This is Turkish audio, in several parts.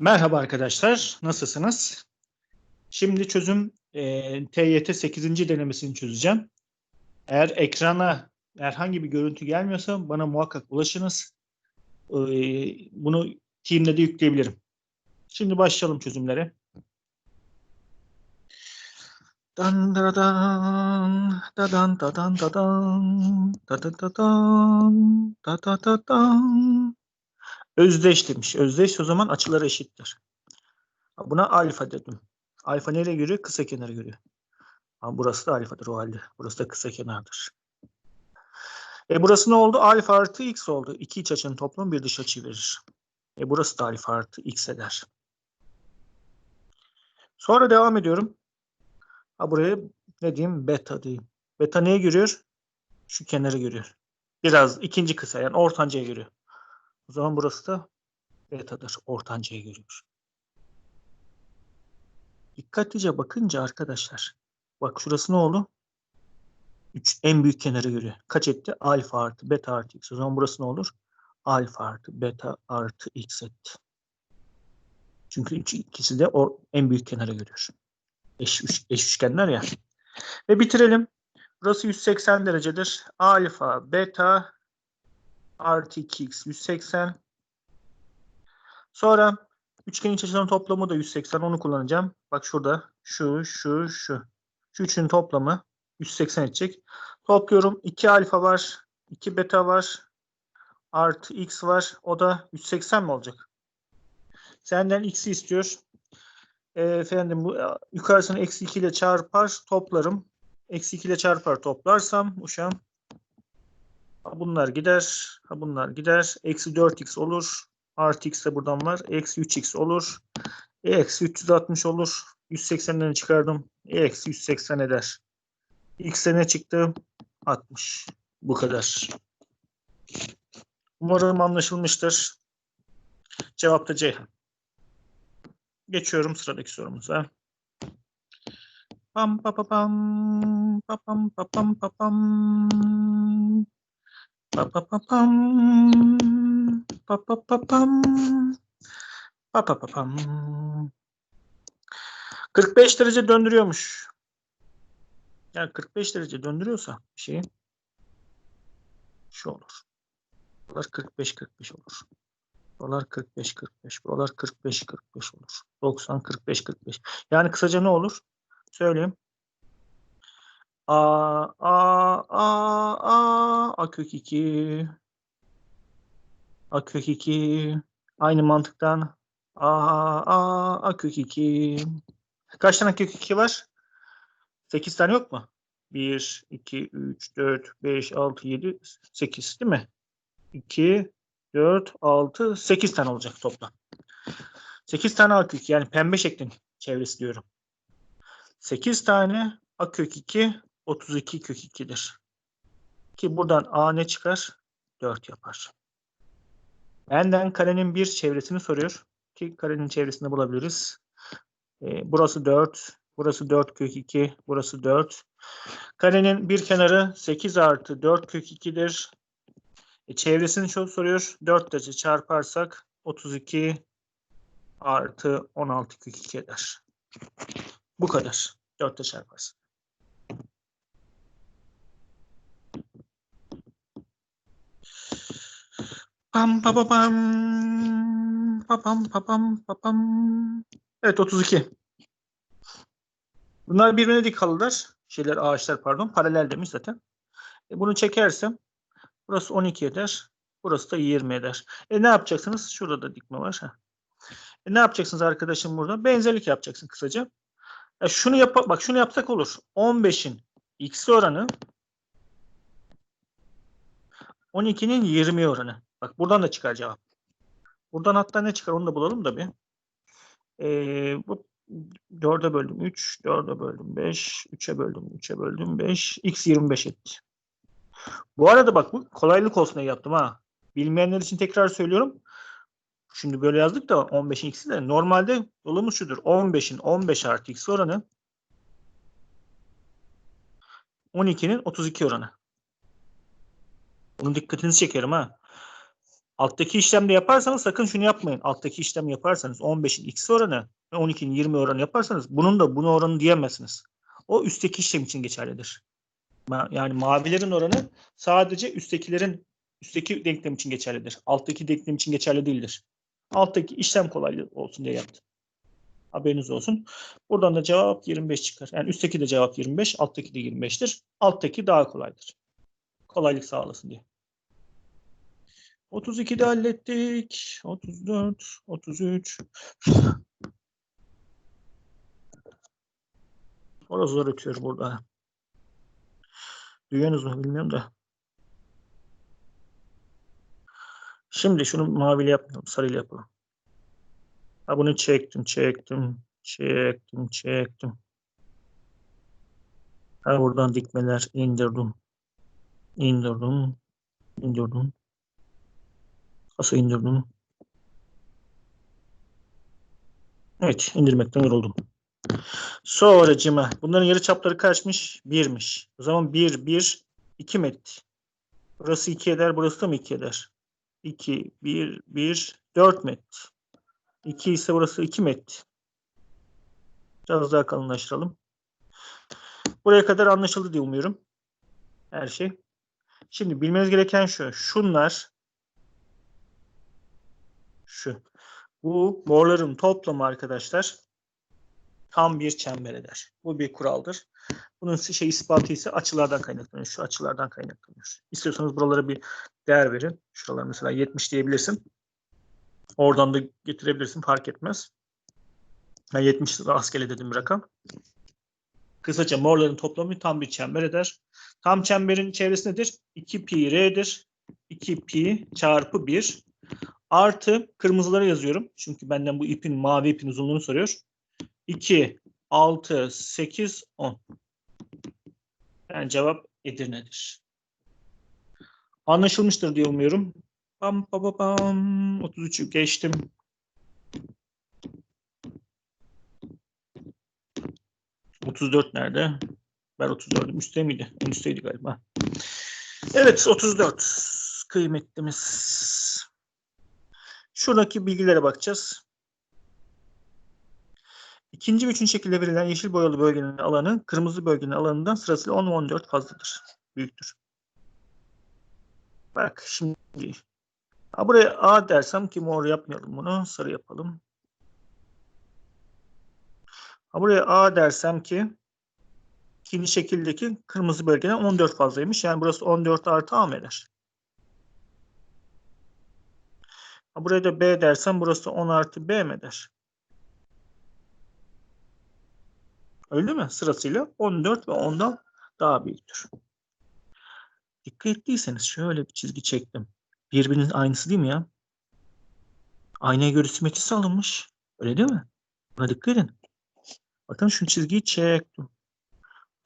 Merhaba arkadaşlar, nasılsınız? Şimdi çözüm e, TYT 8. denemesini çözeceğim. Eğer ekrana herhangi bir görüntü gelmiyorsa bana muhakkak ulaşınız. E, bunu Team'de de yükleyebilirim. Şimdi başlayalım çözümlere. Dan da dan da dan da dan da dan Özdeş demiş. Özdeş o zaman açıları eşittir. Buna alfa dedim. Alfa nereye görüyor? Kısa kenara görüyor. Ama burası da alfadır o halde. Burası da kısa kenardır. E burası ne oldu? Alfa artı x oldu. İki iç açının toplamı bir dış açı verir. E burası da alfa artı x eder. Sonra devam ediyorum. Ha buraya ne diyeyim? Beta diyeyim. Beta neye görüyor? Şu kenarı görüyor. Biraz ikinci kısa yani ortancaya görüyor. O zaman burası da betadır. Ortancayı görüyor. Dikkatlice bakınca arkadaşlar. Bak şurası ne oldu? 3 en büyük kenarı görüyor. Kaç etti? Alfa artı beta artı x. O zaman burası ne olur? Alfa artı beta artı x etti. Çünkü üç, ikisi de o en büyük kenarı görüyor. Eş, üç, eş üçgenler ya. Ve bitirelim. Burası 180 derecedir. Alfa, beta, artı 2x 180. Sonra üçgenin iç açılarının toplamı da 180. Onu kullanacağım. Bak şurada şu, şu, şu. Şu üçünün toplamı 180 edecek. Topluyorum. 2 alfa var. 2 beta var. Artı x var. O da 180 mi olacak? Senden x'i istiyor. E, efendim bu yukarısını eksi 2 ile çarpar toplarım. Eksi 2 ile çarpar toplarsam uşağım Bunlar gider. Ha bunlar gider. Eksi 4x olur. Artı x de buradan var. Eksi 3x olur. E eksi 360 olur. 180'den çıkardım. E eksi 180 eder. X'e ne çıktı? 60. Bu kadar. Umarım anlaşılmıştır. Cevap da Ceyhan. Geçiyorum sıradaki sorumuza. Pam pa pa pam pa pam pa pam pa pam Pa pa pa pam. Pa pa pa pam. Pa pa pa pam. 45 derece döndürüyormuş. Yani 45 derece döndürüyorsa şeyi şu olur. Buralar 45 45 olur. Buralar 45 45. Buralar 45 45 olur. 90 45 45. Yani kısaca ne olur? Söyleyeyim. A, A, A, A, A kök 2. A kök 2. Aynı mantıktan A, A, A kök 2. Kaç tane kök 2 var? 8 tane yok mu? 1, 2, 3, 4, 5, 6, 7, 8 değil mi? 2, 4, 6, 8 tane olacak toplam. 8 tane A kök yani pembe şeklin çevresi diyorum. 8 tane A kök 2 32 kök 2'dir. Ki buradan A ne çıkar? 4 yapar. Benden karenin bir çevresini soruyor. Ki karenin çevresini bulabiliriz. E, burası 4. Burası 4 kök 2. Burası 4. Karenin bir kenarı 8 artı 4 kök 2'dir. E, çevresini çok soruyor. 4 derece çarparsak 32 artı 16 kök 2 eder. Bu kadar. 4 ile çarparsın. Pam pam pam pam pam pam pam pam Evet 32. Bunlar birbirine dik halılar. Şeyler ağaçlar pardon. Paralel demiş zaten. E bunu çekersem burası 12 eder. Burası da 20 eder. E ne yapacaksınız? Şurada da dikme var. Ha. E ne yapacaksınız arkadaşım burada? Benzerlik yapacaksın kısaca. E şunu yap bak şunu yapsak olur. 15'in x oranı 12'nin 20 oranı. Bak buradan da çıkar cevap. Buradan hatta ne çıkar onu da bulalım da bir. Ee, bu 4'e böldüm 3, 4'e böldüm 5, 3'e böldüm 3'e böldüm 5, x 25 etti. Bu arada bak bu kolaylık olsun diye yaptım ha. Bilmeyenler için tekrar söylüyorum. Şimdi böyle yazdık da 15'in x'i de normalde yolumuz şudur. 15'in 15 artı x oranı 12'nin 32 oranı. Bunun dikkatinizi çekerim ha. Alttaki işlemde yaparsanız sakın şunu yapmayın. Alttaki işlem yaparsanız 15'in x oranı ve 12'nin 20 oranı yaparsanız bunun da bunu oranı diyemezsiniz. O üstteki işlem için geçerlidir. Yani mavilerin oranı sadece üsttekilerin üstteki denklem için geçerlidir. Alttaki denklem için geçerli değildir. Alttaki işlem kolaylığı olsun diye yaptım. Haberiniz olsun. Buradan da cevap 25 çıkar. Yani üstteki de cevap 25, alttaki de 25'tir. Alttaki daha kolaydır. Kolaylık sağlasın diye. 32'de hallettik. 34, 33. Orası zor ötüyor burada. Duyuyorsunuz mu bilmiyorum da. Şimdi şunu maviyle yapmayalım. Sarıyla yapalım. Ha bunu çektim, çektim, çektim, çektim. Ha buradan dikmeler indirdim. indirdim, indirdim. Nasıl indirdim? Evet, indirmekten yoruldum. Sonracıma bunların yarı çapları kaçmış? 1'miş. O zaman 1, 1, 2 mi etti? Burası 2 eder, burası da mı 2 eder? 2, 1, 1, 4 mi etti? 2 ise burası 2 mi etti? Biraz daha kalınlaştıralım. Buraya kadar anlaşıldı diye umuyorum. Her şey. Şimdi bilmeniz gereken şu. Şunlar şu. Bu morların toplamı arkadaşlar tam bir çember eder. Bu bir kuraldır. Bunun şey ispatı ise açılardan kaynaklanıyor. Şu açılardan kaynaklanıyor. İstiyorsanız buralara bir değer verin. Şuralar mesela 70 diyebilirsin. Oradan da getirebilirsin. Fark etmez. Yani 70 rastgele dedim bir rakam. Kısaca morların toplamı tam bir çember eder. Tam çemberin çevresi nedir? 2 pi r'dir. 2 pi çarpı 1 artı kırmızılara yazıyorum. Çünkü benden bu ipin mavi ipin uzunluğunu soruyor. 2, 6, 8, 10. Yani cevap Edirne'dir. Anlaşılmıştır diye umuyorum. Bam bam bam. 33'ü geçtim. Otuz dört nerede? Ben 34'üm. Üstte miydi? En üstteydi galiba. Evet 34. Kıymetlimiz. Şuradaki bilgilere bakacağız. İkinci ve üçüncü şekilde verilen yeşil boyalı bölgenin alanı kırmızı bölgenin alanından sırasıyla 10 ve 14 fazladır. Büyüktür. Bak şimdi ha buraya A dersem ki mor yapmayalım bunu. Sarı yapalım. Ha buraya A dersem ki ikinci şekildeki kırmızı bölgeden 14 fazlaymış. Yani burası 14 artı A mı eder? Ha buraya da B dersem burası 10 artı B mi eder? Öyle mi? Sırasıyla 14 ve 10'dan daha büyüktür. Dikkat ettiyseniz şöyle bir çizgi çektim. Birbirinin aynısı değil mi ya? Aynaya göre simetrisi alınmış. Öyle değil mi? Buna dikkat edin. Bakın şu çizgiyi çektim.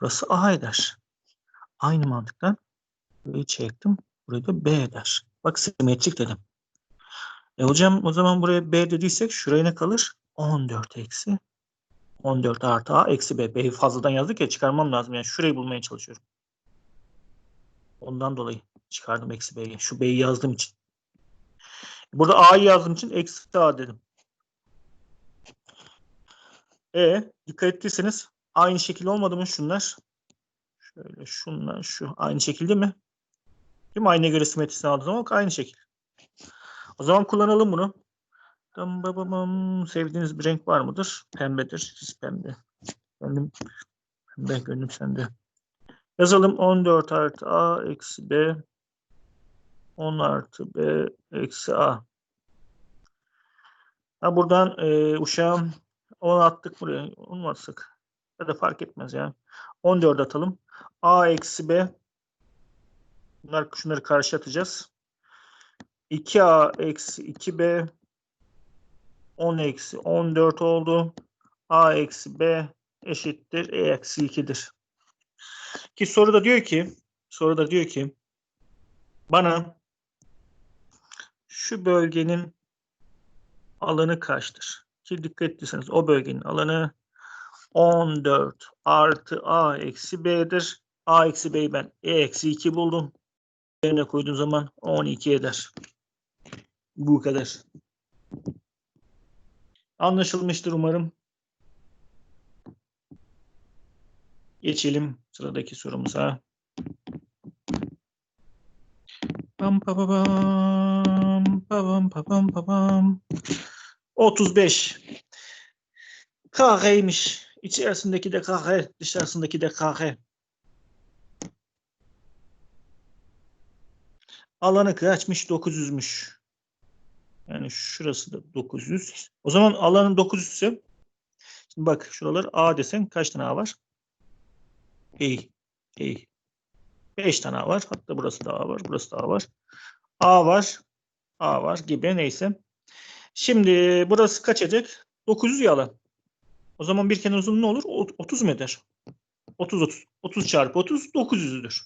Burası A eder. Aynı mantıktan burayı çektim. Burayı da B eder. Bak simetrik dedim. E hocam o zaman buraya B dediysek şuraya ne kalır? 14 eksi 14 artı A eksi B. B'yi fazladan yazdık ya çıkarmam lazım. Yani şurayı bulmaya çalışıyorum. Ondan dolayı çıkardım eksi B'yi. Şu B'yi yazdığım için. Burada A'yı yazdığım için eksi A dedim. E dikkat ettiyseniz aynı şekil olmadı mı şunlar? Şöyle şunlar şu aynı şekilde mi? Değil mi? Aynı göre simetrisini aldığım zaman aynı şekil. O zaman kullanalım bunu. Tam babamım sevdiğiniz bir renk var mıdır? Pembedir. Siz pembe. Gönlüm pembe gönlüm sende. Yazalım 14 artı A eksi B 10 artı B eksi A. Ha buradan e, uşağım 10 attık buraya. 10 mu atsak? Ya da fark etmez ya. 14 atalım. A eksi B. Bunlar, şunları karşı atacağız. 2A eksi 2B 10 eksi 14 oldu. A eksi B eşittir. E eksi 2'dir. Ki soruda diyor ki soruda diyor ki bana şu bölgenin alanı kaçtır? Ki dikkat ettiyseniz o bölgenin alanı 14 artı A eksi B'dir. A eksi B'yi ben E eksi 2 buldum. Yerine koyduğum zaman 12 eder. Bu kadar. Anlaşılmıştır umarım. Geçelim sıradaki sorumuza. Pam pa pa pam, pa pam pa pam pa pam. 35. Kareymiş. İçerisindeki de kare, dışarısındaki de kare. Alanı kaçmış? 900'müş. Yani şurası da 900. O zaman alanın 900 ise şimdi bak şuralar A desen kaç tane A var? İyi. İyi. 5 tane A var. Hatta burası da A var. Burası da A var. A var. A var gibi neyse. Şimdi burası kaç edecek? 900 ya alan. O zaman bir kenar uzunluğu ne olur? O- 30 mu eder? 30 30. 30 çarpı 30 900'dür.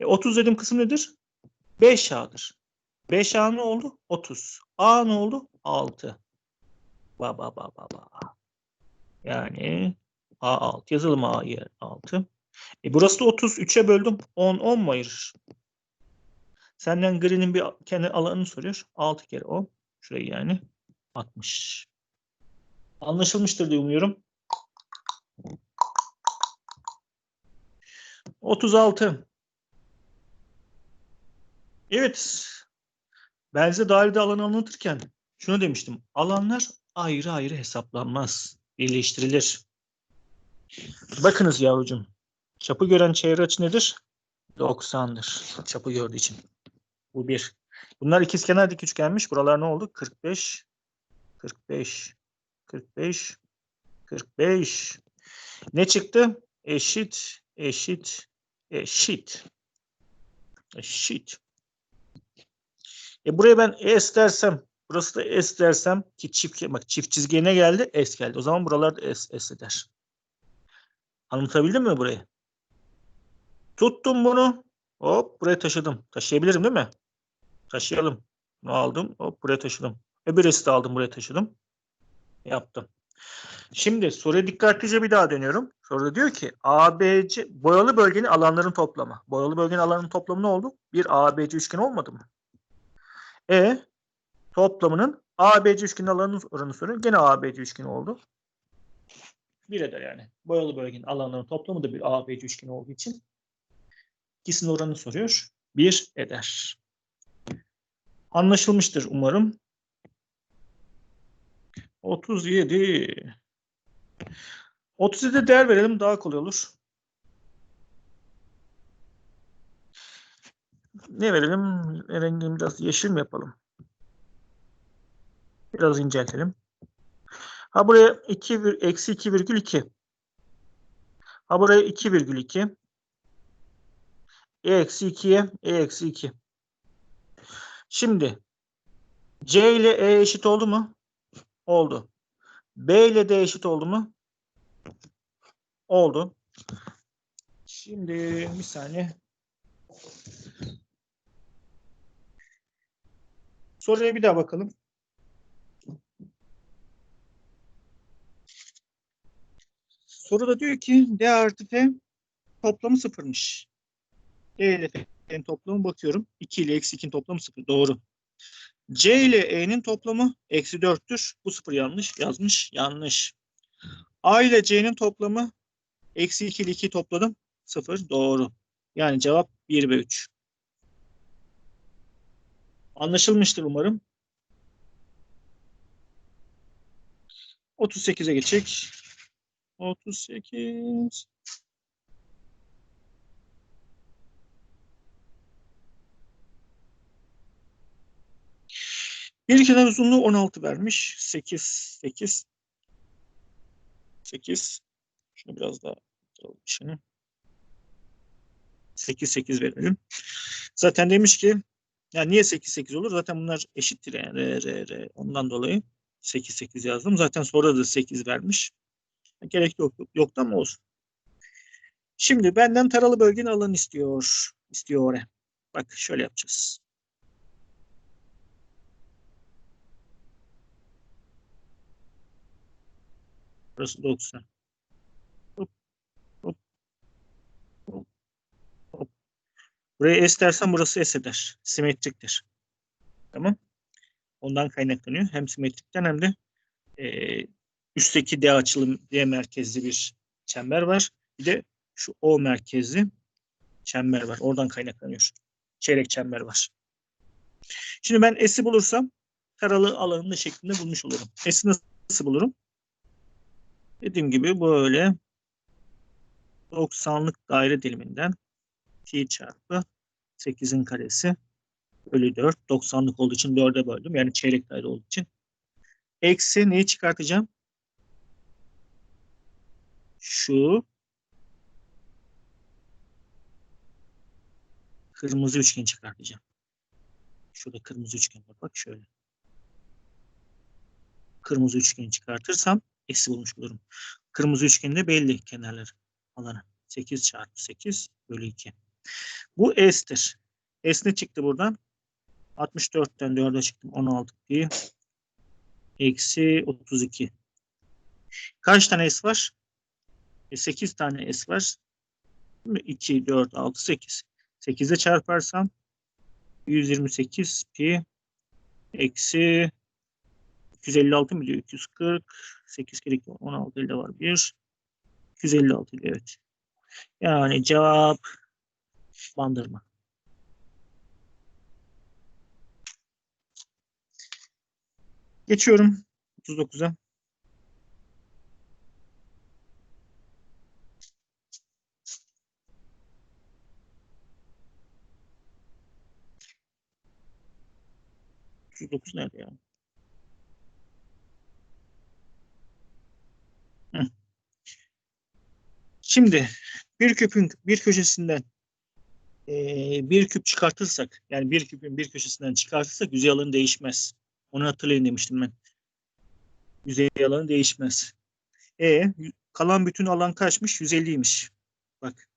E, 30 dediğim kısım nedir? 5A'dır. 5A ne oldu? 30. A ne oldu? 6. Ba ba ba ba ba. Yani A6. Yazalım A'yı 6. E burası da 30. 3'e böldüm. 10. 10 mu ayırır? Senden gri'nin bir kenar alanını soruyor. 6 kere 10. Şurayı yani 60. Anlaşılmıştır diye umuyorum. 36. Evet. Ben size dairede alanı anlatırken şunu demiştim. Alanlar ayrı ayrı hesaplanmaz. Birleştirilir. Bakınız yavrucuğum. Çapı gören çevre açı nedir? 90'dır. Çapı gördüğü için. Bu bir. Bunlar ikizkenar dik üçgenmiş. Buralar ne oldu? 45, 45, 45, 45. Ne çıktı? Eşit, eşit, eşit. Eşit. E buraya ben S dersem, burası da S dersem ki çift bak çift çizgiye ne geldi? S geldi. O zaman buralar da S, S eder. Anlatabildim mi burayı? Tuttum bunu. Hop buraya taşıdım. Taşıyabilirim değil mi? Taşıyalım. Bunu aldım. Hop buraya taşıdım. Öbürüsü de aldım buraya taşıdım. Yaptım. Şimdi soruya dikkatlice bir daha dönüyorum. Soruda diyor ki ABC boyalı bölgenin alanların toplamı. Boyalı bölgenin alanının toplamı ne oldu? Bir ABC üçgen olmadı mı? E toplamının ABC üçgenin alanının oranı soruyor. Gene ABC üçgeni oldu. Bir eder yani. Boyalı bölgenin alanlarının toplamı da bir ABC üçgeni olduğu için ikisinin oranını soruyor. Bir eder. Anlaşılmıştır umarım. 37. 37'de değer verelim daha kolay olur. Ne verelim? Rengini biraz yeşil mi yapalım? Biraz inceltelim. Ha buraya 2 vir- eksi 2,2. Ha buraya 2,2. E eksi 2'ye E eksi 2. Şimdi C ile E eşit oldu mu? Oldu. B ile D eşit oldu mu? Oldu. Şimdi bir saniye. Soruya bir daha bakalım. Soruda diyor ki D artı F toplamı sıfırmış. D ile F'nin toplamı bakıyorum. 2 ile eksi 2'nin toplamı sıfır. Doğru. C ile E'nin toplamı eksi 4'tür. Bu sıfır yanlış. Yazmış. Yanlış. A ile C'nin toplamı eksi 2 ile 2 topladım. Sıfır. Doğru. Yani cevap 1 ve 3. Anlaşılmıştır umarım. 38'e geçecek. 38. Bir kenar uzunluğu 16 vermiş. 8, 8. 8. Şunu biraz daha arttıralım işini. 8, 8 verelim. Zaten demiş ki ya niye 8, 8 olur? Zaten bunlar eşittir yani. R, R, R. Ondan dolayı 8, 8 yazdım. Zaten sonra da 8 vermiş. Gerek yok, yoktu ama olsun. Şimdi benden taralı bölgenin alanı istiyor. İstiyor oraya. Bak şöyle yapacağız. Burası 90. Hop, hop, hop, hop. Buraya S dersen burası S eder. Simetriktir. Tamam. Ondan kaynaklanıyor. Hem simetrikten hem de e, üstteki D açılım D merkezli bir çember var. Bir de şu O merkezli çember var. Oradan kaynaklanıyor. Çeyrek çember var. Şimdi ben S'i bulursam karalı alanını şeklinde bulmuş olurum. S'i nasıl bulurum? Dediğim gibi böyle 90'lık daire diliminden pi çarpı 8'in karesi bölü 4. 90'lık olduğu için 4'e böldüm. Yani çeyrek daire olduğu için. Eksi neyi çıkartacağım? Şu kırmızı üçgen çıkartacağım. Şurada kırmızı üçgen var. Bak şöyle. Kırmızı üçgeni çıkartırsam eksi bulmuş olurum. Kırmızı üçgende belli kenarları alanı. 8 çarpı 8 bölü 2. Bu S'tir. S ne çıktı buradan? 64'ten 4'e çıktım. 16 diye. Eksi 32. Kaç tane S var? E 8 tane S var. 2, 4, 6, 8. 8'e çarparsam 128 pi eksi 256 mı diyor? 240 8 kere 2 16 elde var 1 256 diyor evet. Yani cevap bandırma. Geçiyorum 39'a. Otuz dokuz nerede ya? Şimdi bir küpün bir köşesinden eee, bir küp çıkartırsak yani bir küpün bir köşesinden çıkartırsak yüzey alanı değişmez. Onu hatırlayın demiştim ben. Yüzey alanı değişmez. E kalan bütün alan kaçmış? 150'ymiş. Bak.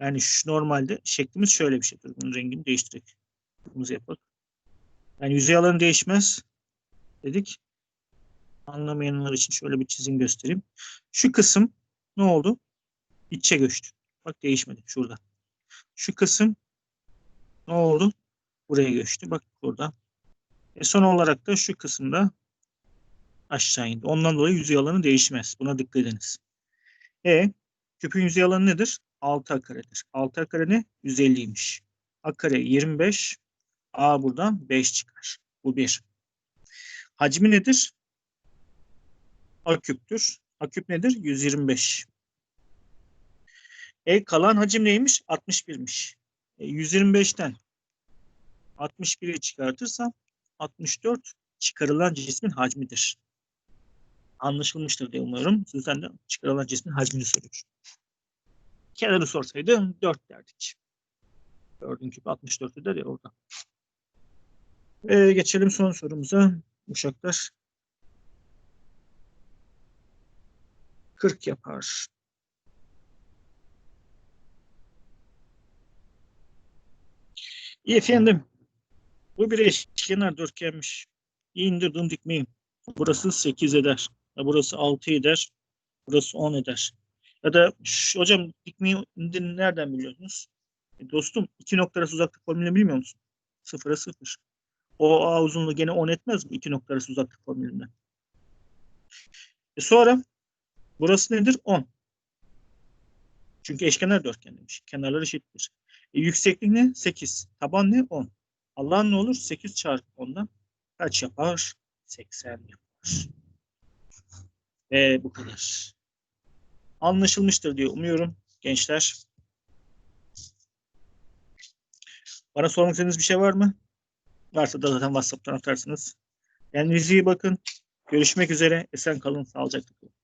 Yani şu normalde şeklimiz şöyle bir şeydir. Bunun rengini değiştirerek. Kırmızı yapalım. Yani yüzey alanı değişmez dedik. Anlamayanlar için şöyle bir çizim göstereyim. Şu kısım ne oldu? İçe göçtü. Bak değişmedi şurada. Şu kısım ne oldu? Buraya göçtü. Bak burada. E son olarak da şu kısımda aşağı indi. Ondan dolayı yüzey alanı değişmez. Buna dikkat ediniz. E küpün yüzey alanı nedir? 6 a karedir. 6 a kare ne? 150'ymiş. A kare 25. A buradan 5 çıkar. Bu 1. Hacmi nedir? A küptür. A küp nedir? 125. E kalan hacim neymiş? 61'miş. E, 125'ten 61'i çıkartırsam 64 çıkarılan cismin hacmidir. Anlaşılmıştır diye umuyorum. Sizden de çıkarılan cismin hacmini soruyor. Kenarı sorsaydı 4 derdik. 4'ün küpü 64'ü der ya orada. Ee, geçelim son sorumuza. Uşaklar 40 yapar. Efendim. Bu bir eşkenar dörtgenmiş. İndirdim dikmeyi. Burası 8 eder. Burası 6 eder. Burası 10 eder. Ya da "Şş, hocam dikmeyi indirin nereden biliyorsunuz? E, dostum iki nokta arası uzaklık formülünü bilmiyor musun? Sıfıra sıfır. O A uzunluğu gene 10 etmez mi? İki nokta arası uzaklık formülünden. E sonra burası nedir? 10. Çünkü eşkenar dörtgen demiş. Kenarları eşittir. E, yükseklik ne? 8. Taban ne? 10. Allah'ın ne olur? 8 çarpı 10'dan kaç yapar? 80 yapar. Ve bu kadar. Anlaşılmıştır diye umuyorum gençler. Bana sormak istediğiniz bir şey var mı? Varsa da zaten WhatsApp'tan atarsınız. Kendinize iyi bakın. Görüşmek üzere. Esen kalın. Sağlıcakla kalın.